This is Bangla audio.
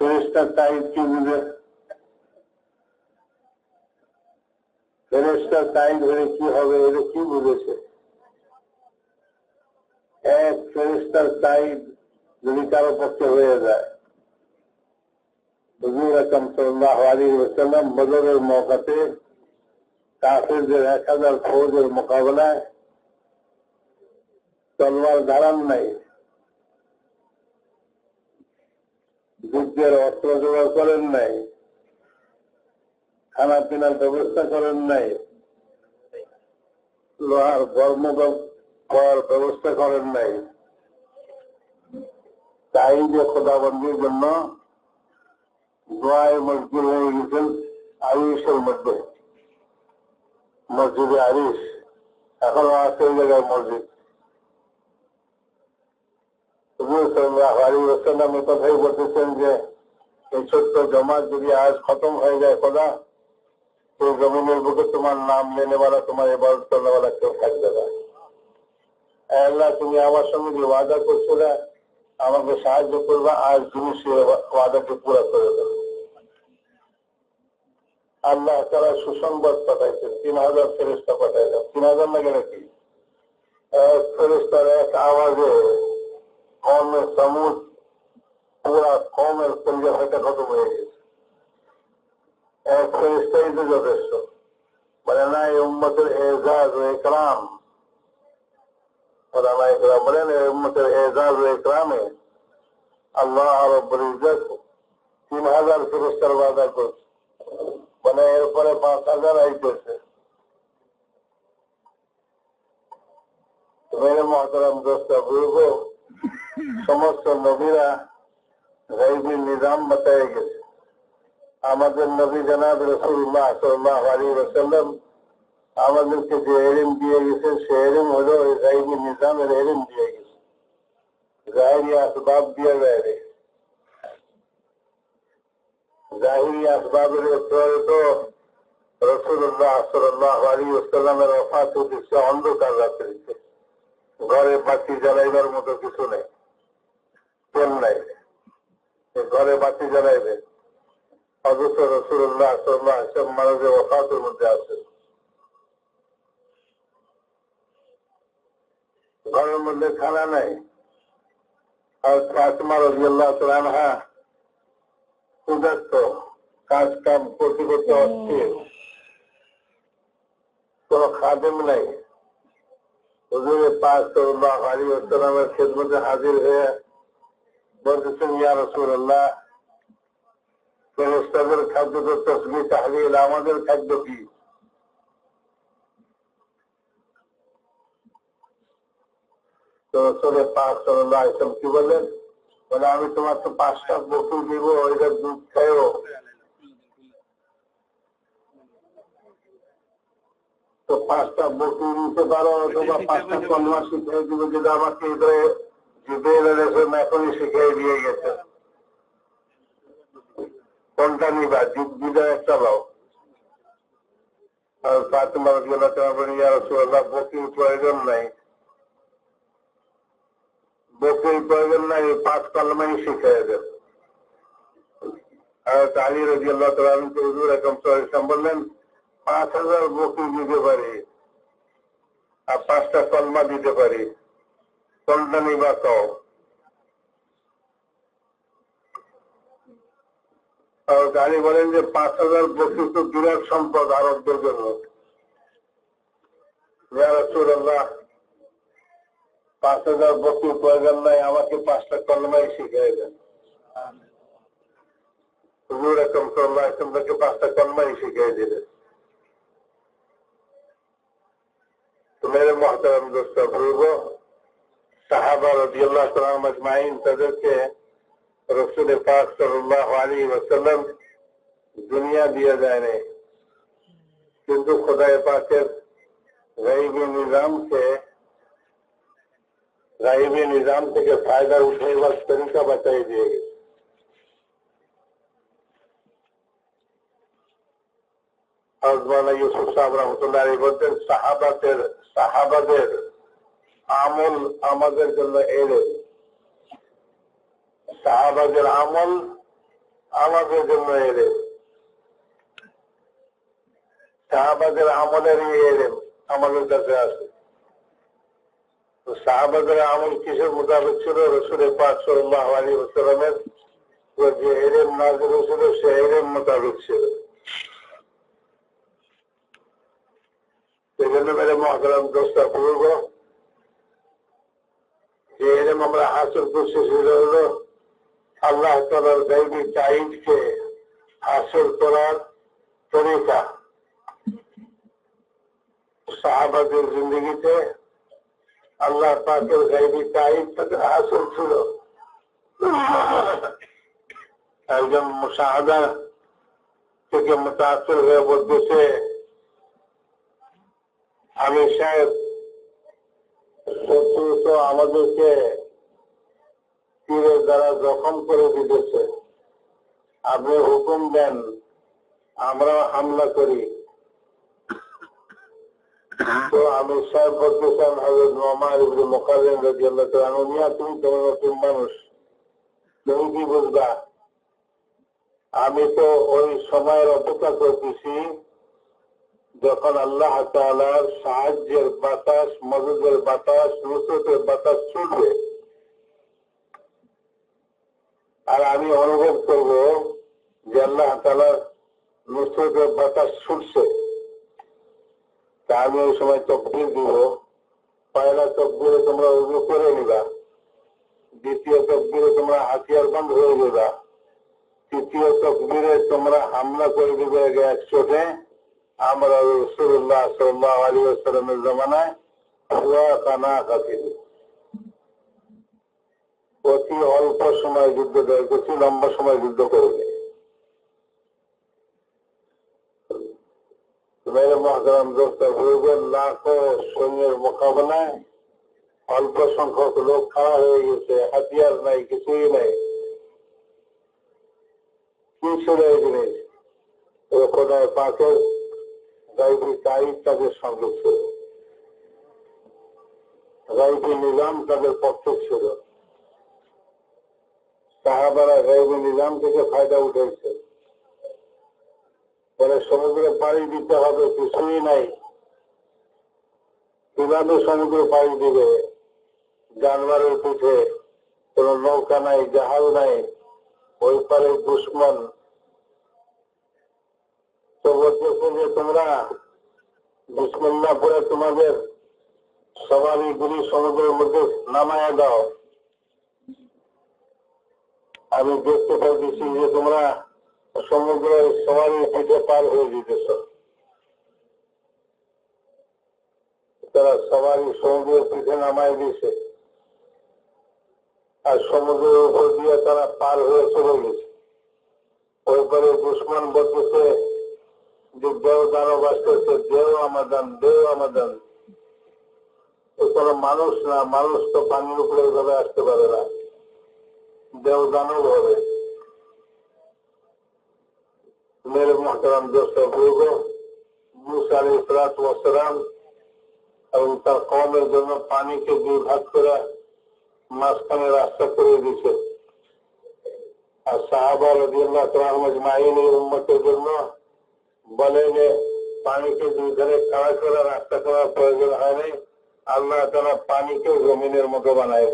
ফেরেস্তার তাইদ কি বুঝে? ফেরেস্তার তাইদ হলে কি হবে এটা কি বুঝেছে? এক ফেরেস্তার তাইদ যদি কারও পক্ষে হয়ে যায়। হুজুর আকরম সাল্লাহ আলী ওসাল্লাম বদরের মৌকাতে কাফেরদের এক হাজার ফৌজের মোকাবেলায় তলোয়ার দাঁড়ান নাই। যুদ্ধের অস্ত্র জোগাড় করেন নাই। খানা পিনার ব্যবস্থা করেন নাই। লোহার কর্ম করার ব্যবস্থা করেন নাই। তাই যে খোদাবন্দির জন্য দোয়ায় মজদুর হয়ে গেছেন আরিসের মধ্যে। মসজিদে আরিস এখনও আছে ওই জায়গায় মসজিদ। কথাই বলতেছেন যে, এই ছোট্ট জমা যদি আজ খতম হয়ে যায়, খোদা তো জমিনের বুকে তোমার নাম লেনেওয়ালা তোমার এবার করনেওয়ালা কেউ থাকবে না। আল্লাহ, তুমি আমার সঙ্গে যে ওয়াদা করছিলে, আমাকে সাহায্য করবা, আজ তুমি সে ওয়াদাকে পুরো করে দেবে আল্লাহ তারা সুসংবাদ পাঠাইছেন, তিন হাজার ফেরিস্তা পাঠাইলেন। তিন হাজার লাগে নাকি ফেরিস্তার এক আওয়াজে কমের সমুদ, পুরা কমের হয়তো খতম হয়ে গেছে। এক ফেরিস্তাই তো যথেষ্ট। মানে না, এই উম্মতের এজাজ ও একরাম, ওলামা একরাম বলেন, এই উম্মতের এজাজ ও একরামে আল্লাহ রব্বুল তিন হাজার ফেরিস্তার বাধা করছে। মানে এরপরে পাঁচ হাজার আইতেছে মেরে মহতরাম দোস্তা বুঝব সমস্ত নবীরা গাইবি নিজাম বাতায় গেছে। আমাদের নবী জানাব রসুল্লাহ সাল্লাহ আলী রসাল্লাম আমাদেরকে যে এরিম দিয়ে গেছে, সে এরিম হলো ওই গাইবি নিজামের এরিম দিয়ে গেছে। জাহিরি আসবাব দিয়ে বাইরে জাহিরি আসবাবের উত্তরে তো রসুল্লাহ সাল্লাহ আলী ওসাল্লামের অফাত হচ্ছে অন্ধকার রাত্রিতে। ঘরে বাতি জ্বালাইবার মতো কিছু নেই। তেল নাই ঘরে বাতি জ্বালাইবে। অথচ রসুল্লাহ সাল্লাহ সব মানুষের মধ্যে আছে ঘরের মধ্যে খানা নাই। আর ফাতেমা রাদিয়াল্লাহু তাআলা আনহা ক্ষুধার্ত কাজ কাম করতে করতে অস্থির। কোন খাদেম নাই। হুজুরের পাক সাল্লাল্লাহু আলাইহি ওয়াসাল্লামের খেদমতে হাজির হয়ে বলতেছেন ইয়া রাসূলুল্লাহ ফেরেশতাদের খাদ্য তো তসবিহ তাহলিল আমাদের খাদ্য কি বললেন বলে আমি তোমার তো পাঁচটা বকুল দিব ওইটা দুধ খাইও তো পাঁচটা বকুল নিতে পারো অথবা পাঁচটা কলমা শিখিয়ে দিব যেটা আমাকে প্রয়োজন নাই। বকুল প্রয়োজন নাই পাঁচ কলমাই শিখিয়ে দেব আর আলী রাদিয়াল্লাহু তাআলা আনহু হুজুর বললেন পাঁচ হাজার বকুল দিতে পারি। আর পাঁচটা কলমা দিতে পারি। কও? গাড়ি বলেন যে পাঁচ হাজার বকুল তো বিরাট সম্পদ আরবদের জন্য। পাঁচ হাজার বকুল প্রয়োজন নাই, আমাকে পাঁচটা কলমাই শিখিয়ে দেন। হুজুর সাল্লাল্লাহু আলাইহি পাঁচটা কলমাই শিখিয়ে দিলেন। তো মেরে মহতারাম দোস্ত সাহাবা রাদিয়াল্লাহু তাআলা আজমাইন তাদেরকে রসুল পাক সাল্লাল্লাহু আলাইহি ওয়াসাল্লাম দুনিয়া দিয়ে যায় নাই কিন্তু খোদায় পাকের গাইবী নিজামকে গাইবী নিজাম থেকে ফায়দা উঠাইবার তরিকা বাঁচাই দিয়ে গেছে আজমানা ইউসুফ সাহেব রহমতুল্লাহ আলী বলতেন সাহাবাদের সাহাবাদের আমল আমাদের জন্য এড়ে সাহাবাদের আমল আমাদের জন্য এলেন সাহাবাদের আমলেরই এলেন আমাদের কাছে আছে। তো সাহাবাদের আমল কিসের মোতাবেক ছিল? রসুলের পাঁচ সাল্লাহ আলী ওসালামের যে এলেম নাজির ছিল সে এলেম মোতাবেক ছিল। সেজন্য মেরে মহতরাম দোস্তা পূর্ব যে এলেম আমরা হাসিল করছি সেটা হলো আল্লাহ তালার গাইবি চাহিদকে হাসিল করার তরিকা। সাহাবাদের জিন্দগিতে আল্লাহ পাকের গাইবি চাহিদ তাদের হাসিল ছিল। একজন মুসাহাদা থেকে মুতাসির হয়ে বলতেছে, আমি সাহেব আমাদেরকে তীরের দ্বারা জখম করে দিতেছে। আপনি হুকুম দেন, আমরা হামলা করি। তো আমি তুমি তোমার নতুন মানুষ। তুমি কি বুঝবা? আমি তো ওই সময়ের অপেক্ষা করতেছি যখন আল্লাহ তাআলার সাহায্যের বাতাস, মদদের বাতাস, নুসরতের বাতাস ছুটবে আর আমি অনুভব করব যে আল্লাহ তাআলার নুসরতের বাতাস ছুটছে তা আমি ওই সময় তকবির দিব। পয়লা তকবিরে তোমরা উজু করে নিবা। দ্বিতীয় তকবিরে তোমরা হাতিয়ার বন্ধ হয়ে যাবা তৃতীয় তকবিরে তোমরা হামলা করে দিবে আগে একচোটে আমরা রসুল্লাহ সাল্লাহ আলী আসসালামের জমানায় কানা অতি অল্প সময় যুদ্ধ দেয় কিছু লম্বা সময় যুদ্ধ করবে মেরে মহাদারাম দোস্তা ভুলবেন লাখো সৈন্যের মোকাবেলায় অল্প সংখ্যক লোক খাওয়া হয়ে গেছে, হাতিয়ার নাই, কিছুই নাই। কি ছিল এই জিনিস পাকের গাইবি তারিখ তাদের সঙ্গে ছিল। গাইবি নিলাম তাদের পক্ষে ছিল। সাহাবারা গাইবি নিলাম থেকে ফায়দা উঠেছে। পরে সমুদ্রে পাড়ি দিতে হবে, কিছুই নাই। কীভাবে সমুদ্রে পাড়ি দিবে? জানোয়ারের পিঠে কোন নৌকা নাই, জাহাজ নাই। ওই পারে দুশ্মন তো করে সমুদ্রের নামায়া দাও। আমি দেখতে পাইতেছি যে তোমরা সমুদ্রের সবারই পিঠে পার হয়ে যেতেছ। তারা সবারই সমুদ্রের পিঠে নামাই দিয়েছে। আর সমুদ্রের উপর দিয়ে তারা পার হয়ে চলে গেছে। ওই পরে দুশ্মন বলতেছে যে দেও দানব আসতেছে দেও আমাদান দেও আমাদান মানুষ না, মানুষ তো পানির উপরে এইভাবে আসতে পারে না। দেও দানব হবে মেরে মহতারাম দোস্ত এবং তার কমের জন্য পানিকে দুই ভাগ করে মাঝখানে রাস্তা করে দিয়েছে। আর সাহাবা রদিয়াল্লাহ মাইন উন্মতের জন্য বলে যে, পানিকে দুই ধারে খাড়া করে, রাস্তা করার প্রয়োজন হয়নি, আল্লাহ তারা পানিকে জমিনের মতো বানায়